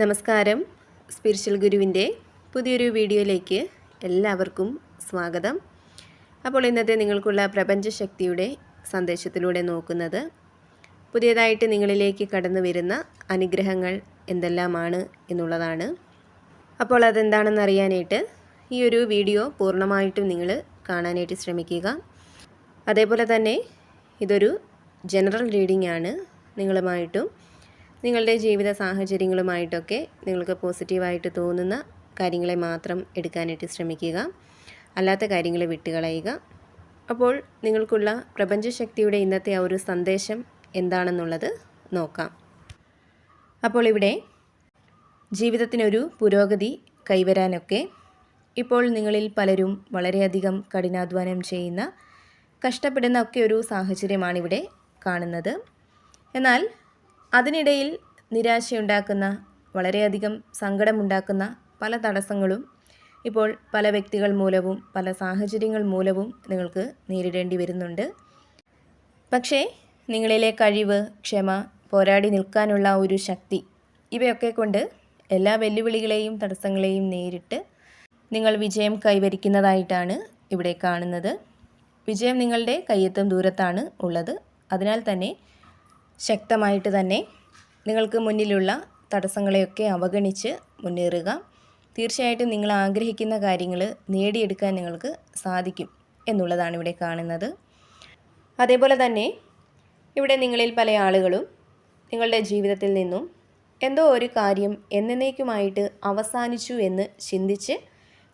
നമസ്കാരം. സ്പിരിച്വൽ ഗുരുവിന്റെ പുതിയൊരു വീഡിയോയിലേക്ക് എല്ലാവർക്കും സ്വാഗതം. അപ്പോൾ ഇന്നത്തെ നിങ്ങൾക്കുള്ള പ്രപഞ്ചശക്തിയുടെ സന്ദേശത്തിലൂടെ നോക്കുന്നത് പുതിയതായിട്ട് നിങ്ങളിലേക്ക് കടന്നു വരുന്ന അനുഗ്രഹങ്ങൾ എന്തെല്ലാമാണ് എന്നുള്ളതാണ്. അപ്പോൾ അതെന്താണെന്ന് അറിയാനായിട്ട് ഈ ഒരു വീഡിയോ പൂർണമായിട്ടും നിങ്ങൾ കാണാനായിട്ട് ശ്രമിക്കുക. അതേപോലെ തന്നെ ഇതൊരു ജനറൽ റീഡിംഗ് ആണ്. നിങ്ങളുമായിട്ടും നിങ്ങളുടെ ജീവിത സാഹചര്യങ്ങളുമായിട്ടൊക്കെ നിങ്ങൾക്ക് പോസിറ്റീവായിട്ട് തോന്നുന്ന കാര്യങ്ങളെ മാത്രം എടുക്കാനായിട്ട് ശ്രമിക്കുക. അല്ലാത്ത കാര്യങ്ങൾ വിട്ടുകളയുക. അപ്പോൾ നിങ്ങൾക്കുള്ള പ്രപഞ്ചശക്തിയുടെ ഇന്നത്തെ ആ ഒരു സന്ദേശം എന്താണെന്നുള്ളത് നോക്കാം. അപ്പോൾ ഇവിടെ ജീവിതത്തിനൊരു പുരോഗതി കൈവരാനൊക്കെ ഇപ്പോൾ നിങ്ങളിൽ പലരും വളരെയധികം കഠിനാധ്വാനം ചെയ്യുന്ന കഷ്ടപ്പെടുന്ന ഒക്കെ ഒരു സാഹചര്യമാണിവിടെ കാണുന്നത്. എന്നാൽ അതിനിടയിൽ നിരാശയുണ്ടാക്കുന്ന വളരെയധികം സങ്കടമുണ്ടാക്കുന്ന പല തടസ്സങ്ങളും ഇപ്പോൾ പല വ്യക്തികൾ മൂലവും പല സാഹചര്യങ്ങൾ മൂലവും നിങ്ങൾക്ക് നേരിടേണ്ടി വരുന്നുണ്ട്. പക്ഷേ നിങ്ങളിലെ കഴിവ് ക്ഷമ പോരാടി നിൽക്കാനുള്ള ഒരു ശക്തി ഇവയൊക്കെ കൊണ്ട് എല്ലാ വെല്ലുവിളികളെയും തടസ്സങ്ങളെയും നേരിട്ട് നിങ്ങൾ വിജയം കൈവരിക്കുന്നതായിട്ടാണ് ഇവിടെ കാണുന്നത്. വിജയം നിങ്ങളുടെ കയ്യെത്തും ദൂരത്താണ് ഉള്ളത്. അതിനാൽ തന്നെ ശക്തമായിട്ട് തന്നെ നിങ്ങൾക്ക് മുന്നിലുള്ള തടസ്സങ്ങളെയൊക്കെ അവഗണിച്ച് മുന്നേറുക. തീർച്ചയായിട്ടും നിങ്ങൾ ആഗ്രഹിക്കുന്ന കാര്യങ്ങൾ നേടിയെടുക്കാൻ നിങ്ങൾക്ക് സാധിക്കും എന്നുള്ളതാണ് ഇവിടെ കാണുന്നത്. അതേപോലെ തന്നെ ഇവിടെ നിങ്ങളിൽ പല ആളുകളും നിങ്ങളുടെ ജീവിതത്തിൽ നിന്നും എന്തോ ഒരു കാര്യം എന്നേക്കുമായിട്ട് അവസാനിച്ചു എന്ന് ചിന്തിച്ച്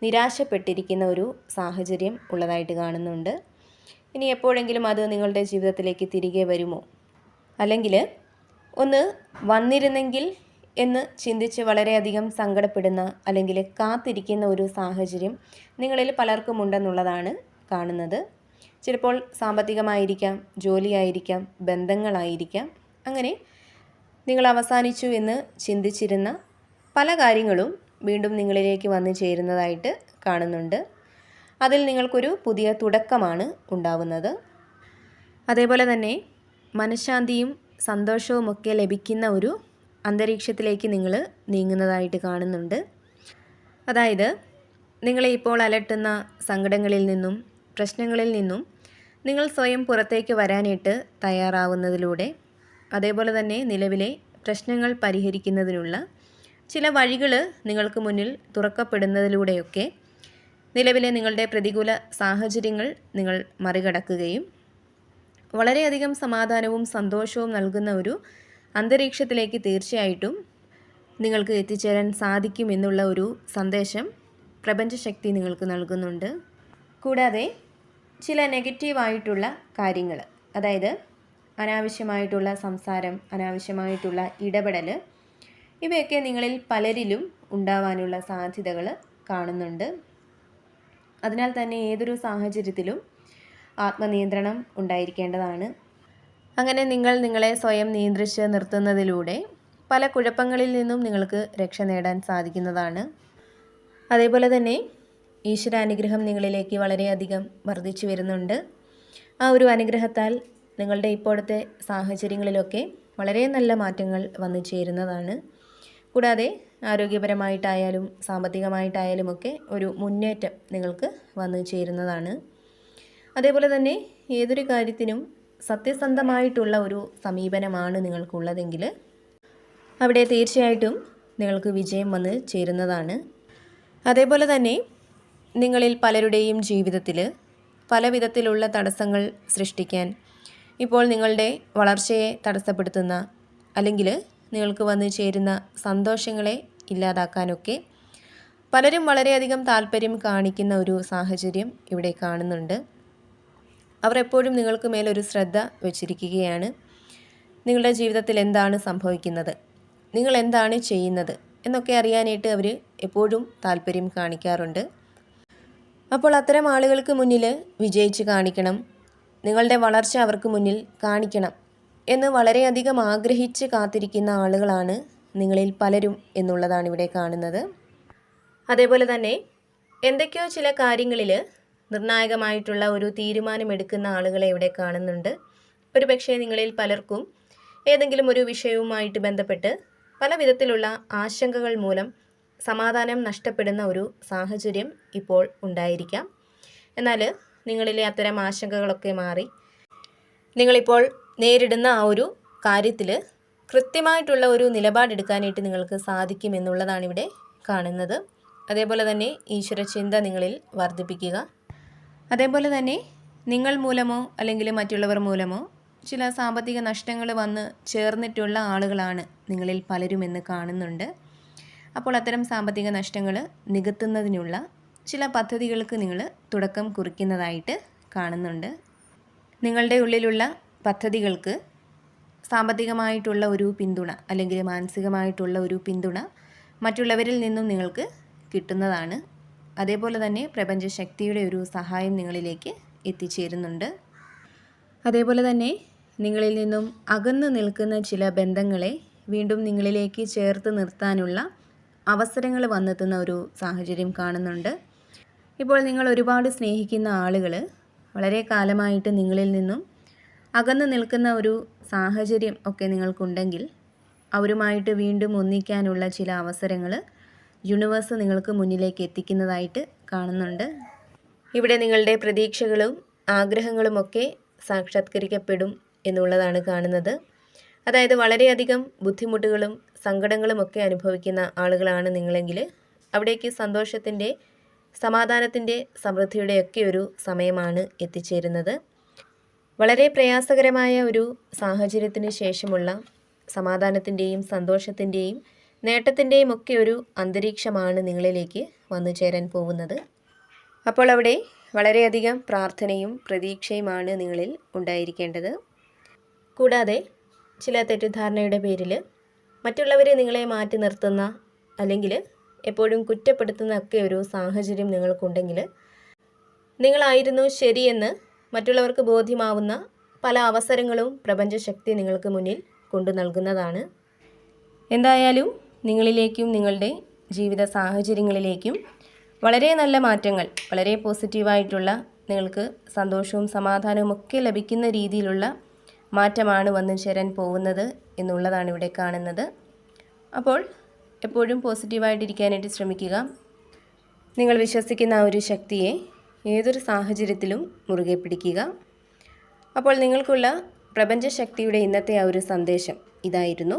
നിരാശപ്പെട്ടിരിക്കുന്ന ഒരു സാഹചര്യം ഉള്ളതായിട്ട് കാണുന്നുണ്ട്. ഇനി എപ്പോഴെങ്കിലും അത് നിങ്ങളുടെ ജീവിതത്തിലേക്ക് തിരികെ വരുമോ? അല്ലെങ്കിൽ ഒന്ന് വന്നിരുന്നെങ്കിൽ എന്ന് ചിന്തിച്ച് വളരെയധികം സങ്കടപ്പെടുന്ന അല്ലെങ്കിൽ കാത്തിരിക്കുന്ന ഒരു സാഹചര്യം നിങ്ങളിൽ പലർക്കും ഉണ്ടെന്നുള്ളതാണ് കാണുന്നത്. ചിലപ്പോൾ സാമ്പത്തികമായിരിക്കാം ജോലിയായിരിക്കാം ബന്ധങ്ങളായിരിക്കാം. അങ്ങനെ നിങ്ങൾ അവസാനിച്ചു എന്ന് ചിന്തിച്ചിരുന്ന പല കാര്യങ്ങളും വീണ്ടും നിങ്ങളിലേക്ക് വന്നു ചേരുന്നതായിട്ട് കാണുന്നുണ്ട്. അതിൽ നിങ്ങൾക്കൊരു പുതിയ തുടക്കമാണ് ഉണ്ടാവുന്നത്. അതേപോലെ തന്നെ മനഃശാന്തിയും സന്തോഷവുമൊക്കെ ലഭിക്കുന്ന ഒരു അന്തരീക്ഷത്തിലേക്ക് നിങ്ങൾ നീങ്ങുന്നതായിട്ട് കാണുന്നുണ്ട്. അതായത് നിങ്ങളെ ഇപ്പോൾ അലട്ടുന്ന സങ്കടങ്ങളിൽ നിന്നും പ്രശ്നങ്ങളിൽ നിന്നും നിങ്ങൾ സ്വയം പുറത്തേക്ക് വരാനായിട്ട് തയ്യാറാവുന്നതിലൂടെ അതേപോലെ തന്നെ നിലവിലെ പ്രശ്നങ്ങൾ പരിഹരിക്കുന്നതിനുള്ള ചില വഴികൾ നിങ്ങൾക്ക് മുന്നിൽ തുറക്കപ്പെടുന്നതിലൂടെയൊക്കെ നിലവിലെ നിങ്ങളുടെ പ്രതികൂല സാഹചര്യങ്ങൾ നിങ്ങൾ മറികടക്കുകയും വളരെയധികം സമാധാനവും സന്തോഷവും നൽകുന്ന ഒരു അന്തരീക്ഷത്തിലേക്ക് തീർച്ചയായിട്ടും നിങ്ങൾക്ക് എത്തിച്ചേരാൻ സാധിക്കും എന്നുള്ള ഒരു സന്ദേശം പ്രപഞ്ചശക്തി നിങ്ങൾക്ക് നൽകുന്നുണ്ട്. കൂടാതെ ചില നെഗറ്റീവായിട്ടുള്ള കാര്യങ്ങൾ അതായത് അനാവശ്യമായിട്ടുള്ള സംസാരം അനാവശ്യമായിട്ടുള്ള ഇടപെടൽ ഇവയൊക്കെ നിങ്ങളിൽ പലരിലും ഉണ്ടാവാനുള്ള സാധ്യതകൾ കാണുന്നുണ്ട്. അതിനാൽ തന്നെ ഏതൊരു സാഹചര്യത്തിലും ആത്മനിയന്ത്രണം ഉണ്ടായിരിക്കേണ്ടതാണ്. അങ്ങനെ നിങ്ങൾ നിങ്ങളെ സ്വയം നിയന്ത്രിച്ച് നിർത്തുന്നതിലൂടെ പല കുഴപ്പങ്ങളിൽ നിന്നും നിങ്ങൾക്ക് രക്ഷ നേടാൻ സാധിക്കുന്നതാണ്. അതേപോലെ തന്നെ ഈശ്വര അനുഗ്രഹം നിങ്ങളിലേക്ക് വളരെയധികം വർദ്ധിച്ചു വരുന്നുണ്ട്. ആ ഒരു അനുഗ്രഹത്താൽ നിങ്ങളുടെ ഇപ്പോഴത്തെ സാഹചര്യങ്ങളിലൊക്കെ വളരെ നല്ല മാറ്റങ്ങൾ വന്നു ചേരുന്നതാണ്. കൂടാതെ ആരോഗ്യപരമായിട്ടായാലും സാമ്പത്തികമായിട്ടായാലും ഒക്കെ ഒരു മുന്നേറ്റം നിങ്ങൾക്ക് വന്നു ചേരുന്നതാണ്. അതേപോലെ തന്നെ ഏതൊരു കാര്യത്തിനും സത്യസന്ധമായിട്ടുള്ള ഒരു സമീപനമാണ് നിങ്ങൾക്കുള്ളതെങ്കിൽ അവിടെ തീർച്ചയായിട്ടും നിങ്ങൾക്ക് വിജയം വന്ന് ചേരുന്നതാണ്. അതേപോലെ തന്നെ നിങ്ങളിൽ പലരുടെയും ജീവിതത്തിൽ പല വിധത്തിലുള്ള തടസ്സങ്ങൾ സൃഷ്ടിക്കാൻ ഇപ്പോൾ നിങ്ങളുടെ വളർച്ചയെ തടസ്സപ്പെടുത്തുന്ന അല്ലെങ്കിൽ നിങ്ങൾക്ക് വന്നു ചേരുന്ന സന്തോഷങ്ങളെ ഇല്ലാതാക്കാനൊക്കെ പലരും വളരെയധികം താല്പര്യം കാണിക്കുന്ന ഒരു സാഹചര്യം ഇവിടെ കാണുന്നുണ്ട്. അവർ എപ്പോഴും നിങ്ങൾക്ക് മേലൊരു ശ്രദ്ധ വെച്ചിരിക്കുകയാണ്. നിങ്ങളുടെ ജീവിതത്തിൽ എന്താണ് സംഭവിക്കുന്നത്? നിങ്ങൾ എന്താണ് ചെയ്യുന്നത്? എന്നൊക്കെ അറിയാനായിട്ട് അവർ എപ്പോഴും താല്പര്യം കാണിക്കാറുണ്ട്. അപ്പോൾ അത്തരം ആളുകൾക്ക് മുന്നിൽ വിജയിച്ച് കാണിക്കണം. നിങ്ങളുടെ വളർച്ച അവർക്ക് മുന്നിൽ കാണിക്കണം എന്ന് വളരെയധികം ആഗ്രഹിച്ച് കാത്തിരിക്കുന്ന ആളുകളാണ് നിങ്ങളിൽ പലരും എന്നുള്ളതാണ് ഇവിടെ കാണുന്നത്. അതേപോലെ തന്നെ എന്തൊക്കെയോ ചില കാര്യങ്ങളിൽ നിർണായകമായിട്ടുള്ള ഒരു തീരുമാനമെടുക്കുന്ന ആളുകളെ ഇവിടെ കാണുന്നുണ്ട്. ഒരു പക്ഷേ നിങ്ങളിൽ പലർക്കും ഏതെങ്കിലും ഒരു വിഷയവുമായിട്ട് ബന്ധപ്പെട്ട് പല വിധത്തിലുള്ള ആശങ്കകൾ മൂലം സമാധാനം നഷ്ടപ്പെടുന്ന ഒരു സാഹചര്യം ഇപ്പോൾ ഉണ്ടായിരിക്കാം. എന്നാൽ നിങ്ങളിലെ അത്തരം ആശങ്കകളൊക്കെ മാറി നിങ്ങളിപ്പോൾ നേരിടുന്ന ആ ഒരു കാര്യത്തിൽ കൃത്യമായിട്ടുള്ള ഒരു നിലപാടെടുക്കാനായിട്ട് നിങ്ങൾക്ക് സാധിക്കുമെന്നുള്ളതാണ് ഇവിടെ കാണുന്നത്. അതേപോലെ തന്നെ ഈശ്വര ചിന്ത നിങ്ങളിൽ വർദ്ധിപ്പിക്കുക. അതേപോലെ തന്നെ നിങ്ങൾ മൂലമോ അല്ലെങ്കിൽ മറ്റുള്ളവർ മൂലമോ ചില സാമ്പത്തിക നഷ്ടങ്ങൾ വന്ന് ചേർന്നിട്ടുള്ള ആളുകളാണ് നിങ്ങളിൽ പലരും എന്ന് കാണുന്നുണ്ട്. അപ്പോൾ അത്തരം സാമ്പത്തിക നഷ്ടങ്ങൾ നികത്തുന്നതിനുള്ള ചില പദ്ധതികൾക്ക് നിങ്ങൾ തുടക്കം കുറിക്കുന്നതായിട്ട് കാണുന്നുണ്ട്. നിങ്ങളുടെ ഉള്ളിലുള്ള പദ്ധതികൾക്ക് സാമ്പത്തികമായിട്ടുള്ള ഒരു പിന്തുണ അല്ലെങ്കിൽ മാനസികമായിട്ടുള്ള ഒരു പിന്തുണ മറ്റുള്ളവരിൽ നിന്നും നിങ്ങൾക്ക് കിട്ടുന്നതാണ്. അതേപോലെ തന്നെ പ്രപഞ്ചശക്തിയുടെ ഒരു സഹായം നിങ്ങളിലേക്ക് എത്തിച്ചേരുന്നുണ്ട്. അതേപോലെ തന്നെ നിങ്ങളിൽ നിന്നും അകന്നു നിൽക്കുന്ന ചില ബന്ധങ്ങളെ വീണ്ടും നിങ്ങളിലേക്ക് ചേർത്ത് നിർത്താനുള്ള അവസരങ്ങൾ വന്നെത്തുന്ന ഒരു സാഹചര്യം കാണുന്നുണ്ട്. ഇപ്പോൾ നിങ്ങൾ ഒരുപാട് സ്നേഹിക്കുന്ന ആളുകൾ വളരെ കാലമായിട്ട് നിങ്ങളിൽ നിന്നും അകന്നു നിൽക്കുന്ന ഒരു സാഹചര്യം ഒക്കെ നിങ്ങൾക്കുണ്ടെങ്കിൽ അവരുമായിട്ട് വീണ്ടും ഒന്നിക്കാനുള്ള ചില അവസരങ്ങൾ യൂണിവേഴ്സ് നിങ്ങൾക്ക് മുന്നിലേക്ക് എത്തിക്കുന്നതായിട്ട് കാണുന്നുണ്ട്. ഇവിടെ നിങ്ങളുടെ പ്രതീക്ഷകളും ആഗ്രഹങ്ങളുമൊക്കെ സാക്ഷാത്കരിക്കപ്പെടും എന്നുള്ളതാണ് കാണുന്നത്. അതായത് വളരെയധികം ബുദ്ധിമുട്ടുകളും സങ്കടങ്ങളുമൊക്കെ അനുഭവിക്കുന്ന ആളുകളാണ് നിങ്ങളെങ്കിൽ അവിടേക്ക് സന്തോഷത്തിന്റെ സമാധാനത്തിന്റെ സമൃദ്ധിയുടെയൊക്കെ ഒരു സമയമാണ് എത്തിച്ചേരുന്നത്. വളരെ പ്രയാസകരമായ ഒരു സാഹചര്യത്തിന് ശേഷമുള്ള സമാധാനത്തിന്റെയും സന്തോഷത്തിന്റെയും നേട്ടത്തിന്റെയും ഒക്കെ ഒരു അന്തരീക്ഷമാണ് നിങ്ങളിലേക്ക് വന്നു ചേരാൻ പോകുന്നത്. അപ്പോൾ അവിടെ വളരെയധികം പ്രാർത്ഥനയും പ്രതീക്ഷയുമാണ് നിങ്ങളിൽ ഉണ്ടായിരിക്കേണ്ടത്. കൂടാതെ ചില തെറ്റിദ്ധാരണയുടെ പേരിൽ മറ്റുള്ളവരെ നിങ്ങളെ മാറ്റി നിർത്തുന്ന അല്ലെങ്കിൽ എപ്പോഴും കുറ്റപ്പെടുത്തുന്ന ഒക്കെ ഒരു സാഹചര്യം നിങ്ങൾക്കുണ്ടെങ്കിൽ നിങ്ങളായിരുന്നു ശരിയെന്ന് മറ്റുള്ളവർക്ക് ബോധ്യമാവുന്ന പല അവസരങ്ങളും പ്രപഞ്ചശക്തി നിങ്ങൾക്ക് മുന്നിൽ കൊണ്ടു നൽകുന്നതാണ്. എന്തായാലും നിങ്ങളിലേക്കും നിങ്ങളുടെ ജീവിത സാഹചര്യങ്ങളിലേക്കും വളരെ നല്ല മാറ്റങ്ങൾ വളരെ പോസിറ്റീവായിട്ടുള്ള നിങ്ങൾക്ക് സന്തോഷവും സമാധാനവും ഒക്കെ ലഭിക്കുന്ന രീതിയിലുള്ള മാറ്റമാണ് വന്നു ചേരാൻ പോകുന്നത് എന്നുള്ളതാണ് ഇവിടെ കാണുന്നത്. അപ്പോൾ എപ്പോഴും പോസിറ്റീവായിട്ടിരിക്കാനായിട്ട് ശ്രമിക്കുക. നിങ്ങൾ വിശ്വസിക്കുന്ന ആ ഒരു ശക്തിയെ ഏതൊരു സാഹചര്യത്തിലും മുറുകെ പിടിക്കുക. അപ്പോൾ നിങ്ങൾക്കുള്ള പ്രപഞ്ചശക്തിയുടെ ഇന്നത്തെ ആ ഒരു സന്ദേശം ഇതായിരുന്നു.